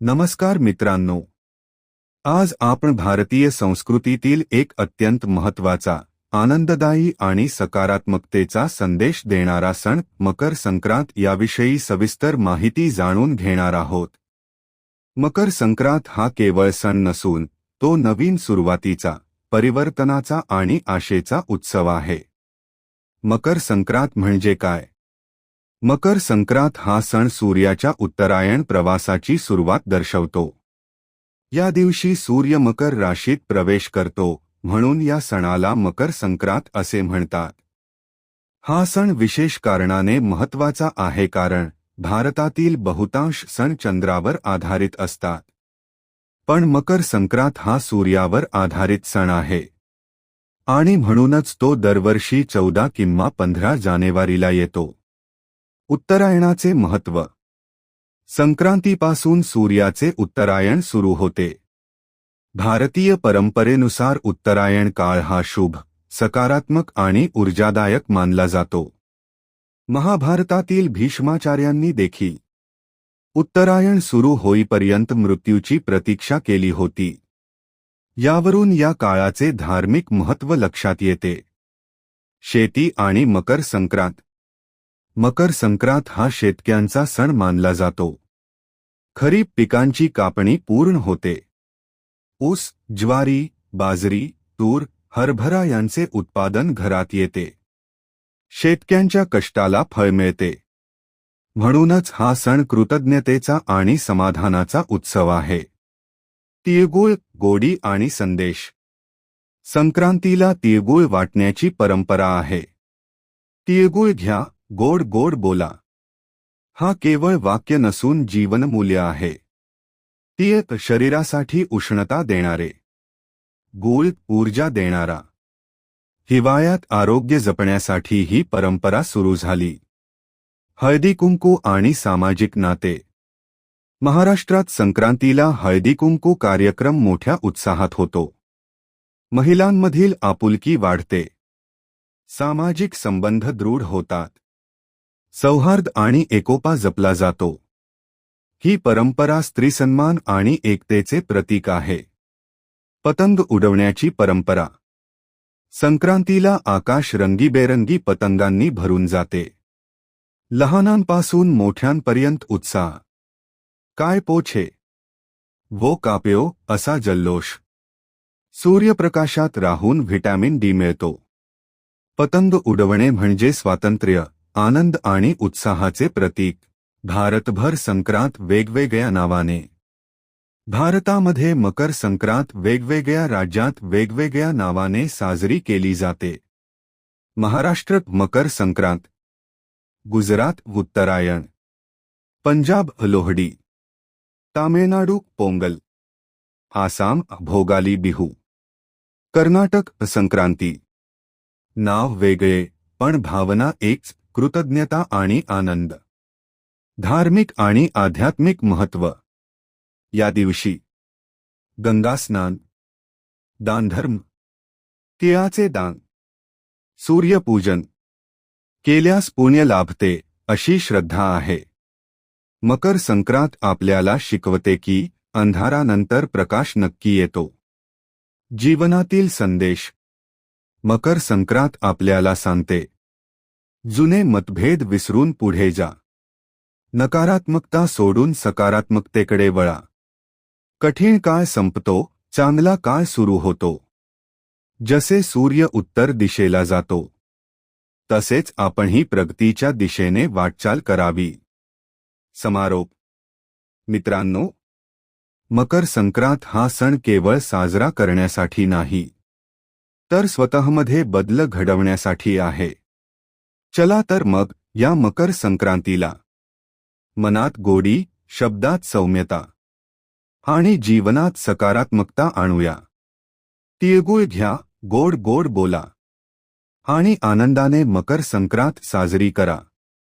नमस्कार मित्रांनो. आज आपण भारतीय संस्कृतीतील एक अत्यंत महत्त्वाचा आनंददायी आणि सकारात्मकतेचा संदेश देणारा सण मकर संक्रांत याविषयी सविस्तर माहिती जाणून घेणार आहोत. मकर संक्रांत हा केवळ सण नसून तो नवीन सुरुवातीचा परिवर्तनाचा आणि आशेचा उत्सव आहे. मकर संक्रांत म्हणजे काय? मकर संक्रांत हा सण सूर्याच्या उत्तरायण प्रवासाची सुरुवात दर्शवतो. या दिवशी सूर्य मकर राशीत प्रवेश करतो म्हणून या सणाला मकर संक्रांत असे म्हणतात. हा सण विशेष कारणाने महत्त्वाचा आहे कारण भारतातील बहुतांश सण चंद्रावर आधारित असतात. पण मकर संक्रांत हा सूर्यावर आधारित सण आहे. आणि म्हणूनच तो दरवर्षी चौदा किंवा पंधरा जानेवारीला येतो. उत्तरायणाचे महत्त्व संक्रांतीपासून सूर्याचे उत्तरायण सुरू होते. भारतीय परंपरेनुसार उत्तरायण काळ हा शुभ सकारात्मक आणि ऊर्जादायक मानला जातो. महाभारतातील भीष्माचार्यांनी देखील उत्तरायण सुरू होईपर्यंत मृत्यूची प्रतीक्षा केली होती. यावरून या काळाचे धार्मिक महत्त्व लक्षात येते. शेती आणि मकर संक्रांत मकर संक्रांत हा शेतक्यांचा सण मानला जातो. खरीप पिकांची कापणी पूर्ण होते. ऊस ज्वारी बाजरी तूर हरभरा यांचे उत्पादन घरात येते. शेतक्यांच्या कष्टाला फळ मिळते. म्हणूनच हा सण कृतज्ञतेचा आणि समाधानाचा उत्सव आहे. तिळगुळ गोडी आणि संदेश. संक्रांतीला तिळगुळ वाटण्याची परंपरा आहे. तिळगुळ घ्या गोड गोड बोला। हा केवळ वाक्य नसून जीवनमूल्य आहे. तीळ शरीरासाठी उष्णता देणारे. गुळ ऊर्जा देणारा. हिवाळ्यात आरोग्य जपण्यासाठी ही परंपरा सुरू हळदी कुंकू आणि सामाजिक नाते. महाराष्ट्रात संक्रांतीला हळदी कुंकू कार्यक्रम मोठ्या उत्साहात होतो. महिलांमधील आपुलकी वाढते. सामाजिक संबंध दृढ होतात. सौहार्द आणि एकोपा जपला जातो. ही परंपरा स्त्रीसन्मान आणि एकतेचे प्रतीक आहे. पतंग उडवण्याची परंपरा. संक्रांतीला आकाश रंगीबेरंगी पतंगांनी भरून जाते. लहानांपासून मोठ्यांपर्यंत उत्साह. काय पोछे. वो काप्यो असा जल्लोष. सूर्यप्रकाशात राहून व्हिटॅमिन डी मिळतो. पतंग उडवणे म्हणजे स्वातंत्र्य. आनंद आणि उत्साहाचे प्रतीक. भारतभर संक्रांत वेगवेगळ्या नावाने. भारतामध्ये मकर संक्रांत वेगवेगळ्या राज्यात वेगवेगळ्या नावाने साजरी केली जाते. महाराष्ट्र मकर संक्रांत. गुजरात उत्तरायण. पंजाब लोहडी. तामिळनाडू पोंगल. आसाम भोगाली बिहू. कर्नाटक संक्रांती. नाव वेगळे, पण भावना एकच कृतज्ञता आणि आनंद. धार्मिक आणि आध्यात्मिक महत्त्व या दिवशी गंगास्नान दानधर्म तिळाचे दान सूर्यपूजन केल्यास पुण्य लाभते अशी श्रद्धा आहे. मकर संक्रांत आपल्याला शिकवते की अंधारानंतर प्रकाश नक्की येतो. जीवनातील संदेश मकर संक्रांत आपल्याला सांगते जुने मतभेद विसरून पुढे जा. नकारात्मकता सोडून सकारात्मकतेकडे वळा. कठीण काळ संपतो, चांगला काळ सुरू होतो. जसे सूर्य उत्तर दिशेला जातो. तसेच आपणही प्रगतीच्या दिशेने वाटचाल करावी. समारोप. मित्रांनो, मकर संक्रांत हा सण केवळ साजरा करण्यासाठी नाही, तर स्वतःमध्ये बदल घडवण्यासाठी आहे. चला तर मग या मकर संक्रांतीला. मनात गोडी शब्दात सौम्यता. आणि जीवनात सकारात्मकता आणूया. तिळगुळ घ्या गोड गोड बोला. आणि आनंदाने मकर संक्रांत साजरी करा.